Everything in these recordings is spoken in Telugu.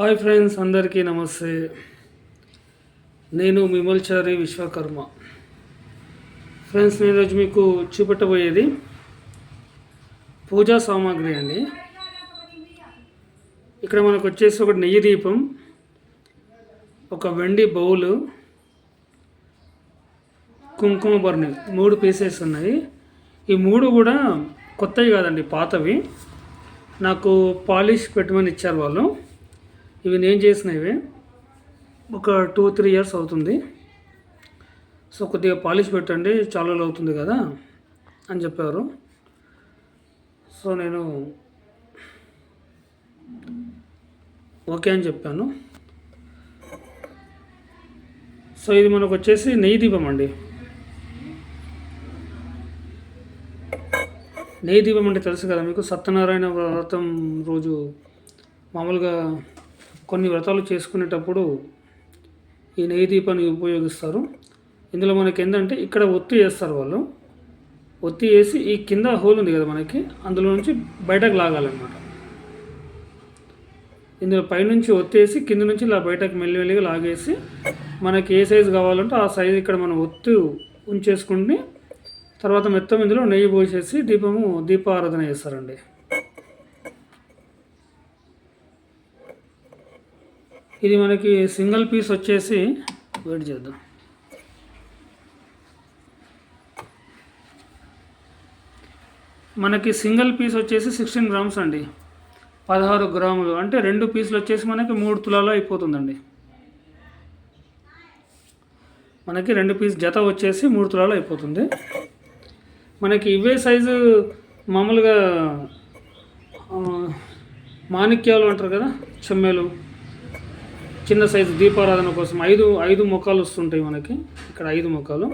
హాయ్ ఫ్రెండ్స్ అందరికీ నమస్తే. నేను మిమల్చారి విశ్వకర్మ. ఫ్రెండ్స్ నేను రోజు మీకు చూపెట్టబోయేది పూజా సామాగ్రి అండి. ఇక్కడ మనకు వచ్చేసి ఒక నెయ్యి దీపం ఒక వెండి బౌలు కుంకుమ బర్ణి మూడు పీసెస్ ఉన్నాయి. ఈ మూడు కూడా కొత్తవి కాదండి పాతవి. నాకు పాలిష్ పెట్టమని ఇచ్చారు వాళ్ళు. ఇవి నేను చేసినవి ఒక టూ త్రీ ఇయర్స్ అవుతుంది. సో కొద్దిగా పాలిష్ పెట్టండి చాలా అవుతుంది కదా అని చెప్పారు. సో నేను ఓకే అని చెప్పాను. సో ఇది మనకు వచ్చేసి నెయ్యి దీపం అండి. నెయ్యి దీపం అంటే తెలుసు కదా మీకు? సత్యనారాయణ వ్రతం రోజు మామూలుగా కొన్ని వ్రతాలు చేసుకునేటప్పుడు ఈ నెయ్యి దీపాన్ని ఉపయోగిస్తారు. ఇందులో మనకి ఏంటంటే ఇక్కడ ఒత్తి వేస్తారు వాళ్ళు. ఒత్తి వేసి ఈ కింద హోల్ ఉంది కదా మనకి అందులో నుంచి బయటకు లాగాలన్నమాట. ఇందులో పైనుంచి ఒత్తేసి కింద నుంచి ఇలా బయటకు మెల్లిమెల్లిగా లాగేసి మనకి ఏ సైజు కావాలంటే ఆ సైజు ఇక్కడ మనం ఒత్తి ఉంచేసుకుని తర్వాత మొత్తం ఇందులో నెయ్యి పోసేసి దీపము దీపారాధన చేస్తారండి. ఇది మనకి సింగిల్ పీస్ వచ్చేసి వెయిట్ చేద్దాం. మనకి సింగిల్ పీస్ వచ్చేసి సిక్స్టీన్ గ్రామ్స్ అండి. పదహారు గ్రాములు. అంటే రెండు పీసులు వచ్చేసి మనకి మూడు తులాలు అయిపోతుందండి. మనకి రెండు పీస్ జత వచ్చేసి మూడు తులాలు అయిపోతుంది. మనకి ఇవే సైజు మామూలుగా మాణిక్యాలు అంటారు కదా చెమ్మెలు. చిన్న సైజు దీపారాధన కోసం ఐదు ఐదు ముఖాలు వస్తుంటాయి మనకి. ఇక్కడ ఐదు ముఖాలు.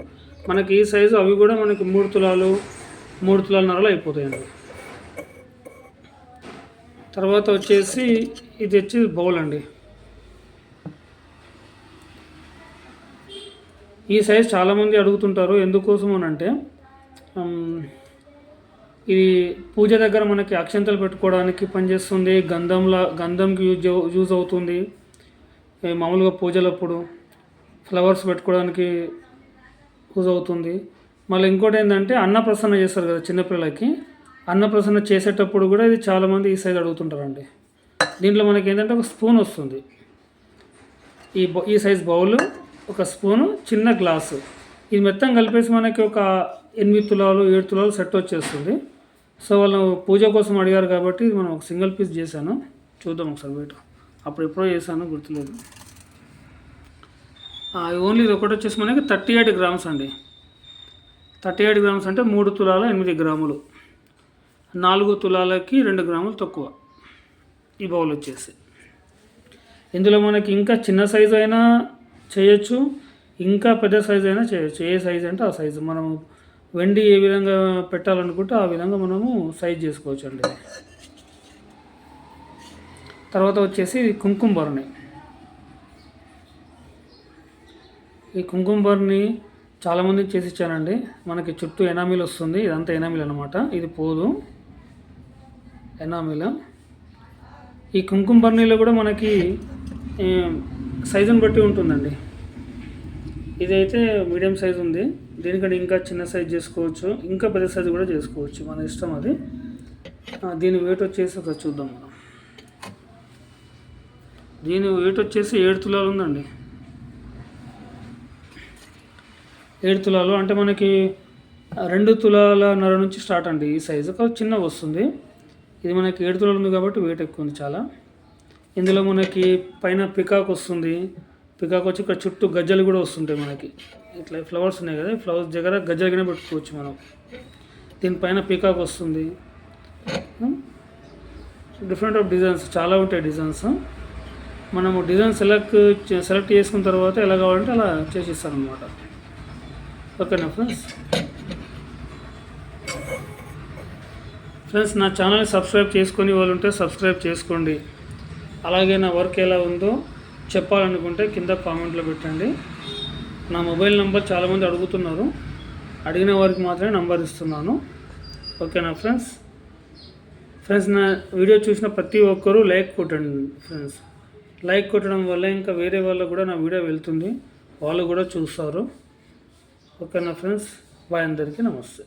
మనకి ఈ సైజు అవి కూడా మనకి మూడు తులాలు మూడు తులాల నరలు అయిపోతాయండి. తర్వాత వచ్చేసి ఇది వచ్చి బౌల్ అండి. ఈ సైజ్ చాలామంది అడుగుతుంటారు ఎందుకోసం అని అంటే ఇది పూజ దగ్గర మనకి అక్షంతలు పెట్టుకోవడానికి పనిచేస్తుంది గంధంలా గంధంకి యూజ్ యూజ్ అవుతుంది. మామూలుగా పూజలప్పుడు ఫ్లవర్స్ పెట్టుకోవడానికి యూజ్ అవుతుంది. మళ్ళీ ఇంకోటి ఏంటంటే అన్నప్రసన్న చేస్తారు కదా చిన్నపిల్లలకి. అన్నప్రసన్న చేసేటప్పుడు కూడా ఇది చాలామంది ఈ సైజ్ అడుగుతుంటారండి. దీంట్లో మనకి ఏంటంటే ఒక స్పూన్ వస్తుంది. ఈ ఈ సైజ్ బౌల్ ఒక స్పూను చిన్న గ్లాసు. ఇది మొత్తం కలిపేసి మనకి ఒక ఎనిమిది తులాలు ఏడు తులాలు సెట్ వచ్చేస్తుంది. సో వాళ్ళు పూజ కోసం అడిగారు కాబట్టి మనం ఒక సింగిల్ పీస్ చేశాను. చూద్దాం ఒకసారి వెయిట్ అప్పుడు ఎప్పుడో చేశాను గుర్తులేదు. ఓన్లీ ఇది ఒకటి వచ్చేసి మనకి థర్టీ ఎయిట్ గ్రామ్స్ అండి. థర్టీ ఎయిట్ గ్రామ్స్ అంటే మూడు తులాల ఎనిమిది గ్రాములు. నాలుగు తులాలకి రెండు గ్రాములు తక్కువ ఈ బౌల్ వచ్చేసి. ఇందులో మనకి ఇంకా చిన్న సైజు అయినా చేయొచ్చు ఇంకా పెద్ద సైజు అయినా చేయొచ్చు. ఏ సైజు అంటే ఆ సైజు. మనము వెండి ఏ విధంగా పెట్టాలనుకుంటే ఆ విధంగా మనము సైజ్ చేసుకోవచ్చు అండి తర్వాత వచ్చేసి కుంకుమ భరణి ఈ కుంకుమ భరణి చాలామందికి చేసి ఇచ్చానండి. మనకి చుట్టూ ఎనామిల్ వస్తుంది. ఇదంతా ఎనామిల్ అనమాట ఇది పోదు. ఎనామిల్. ఈ కుంకుమ బర్నీలో కూడా మనకి సైజుని బట్టి ఉంటుందండి. ఇదైతే మీడియం సైజ్ ఉంది. దీనికంటే ఇంకా చిన్న సైజ్ చేసుకోవచ్చు. ఇంకా పెద్ద సైజు కూడా చేసుకోవచ్చు. మన ఇష్టం అది. దీని వెయిట్ వచ్చేసి ఒకసారి చూద్దాం మనం. దీని వెయిట్ వచ్చేసి ఏడు తులాలు ఉందండి. ఏడు తులాలు అంటే మనకి రెండు తులాల నర నుంచి స్టార్ట్ అండి. ఈ సైజు కాదు చిన్నగా వస్తుంది. ఇది మనకి ఏడు తులాలు ఉంది కాబట్టి వెయిట్ ఎక్కువ ఉంది చాలా. ఇందులో మనకి పైన పికాక్ వస్తుంది. పికాక్ వచ్చి ఇక్కడ చుట్టూ గజ్జలు కూడా వస్తుంటాయి మనకి. ఇట్లా ఫ్లవర్స్ ఉన్నాయి కదా ఫ్లవర్స్ దగ్గర గజ్జలు కింద పెట్టుకోవచ్చు మనం. దీనిపైన పికాక్ వస్తుంది. డిఫరెంట్ ఆఫ్ డిజైన్స్ చాలా ఉంటాయి డిజైన్స్ మనము డిజైన్ సెలెక్ట్ సెలెక్ట్ చేసుకున్న తర్వాత ఎలా కావాలంటే అలా చేసిస్తాను అనమాట ఓకేనా ఫ్రెండ్స్? ఫ్రెండ్స్ నా ఛానల్ని సబ్స్క్రైబ్ చేసుకొని వాళ్ళు ఉంటే సబ్స్క్రైబ్ చేసుకోండి. అలాగే నా వర్క్ ఎలా ఉందో చెప్పాలనుకుంటే కింద కామెంట్లో పెట్టండి. నా మొబైల్ నెంబర్ చాలామంది అడుగుతున్నారు. అడిగిన వారికి మాత్రమే నంబర్ ఇస్తున్నాను. ఓకేనా ఫ్రెండ్స్? ఫ్రెండ్స్ నా వీడియో చూసిన ప్రతి ఒక్కరూ లైక్ కొట్టండి ఫ్రెండ్స్. లైక్ కొట్టడం వల్ల ఇంకా వేరే వాళ్ళకు కూడా నా వీడియో వెళ్తుంది. వాళ్ళు కూడా చూస్తారు. ఓకేనా ఫ్రెండ్స్? బాయ్ అందరికీ నమస్తే.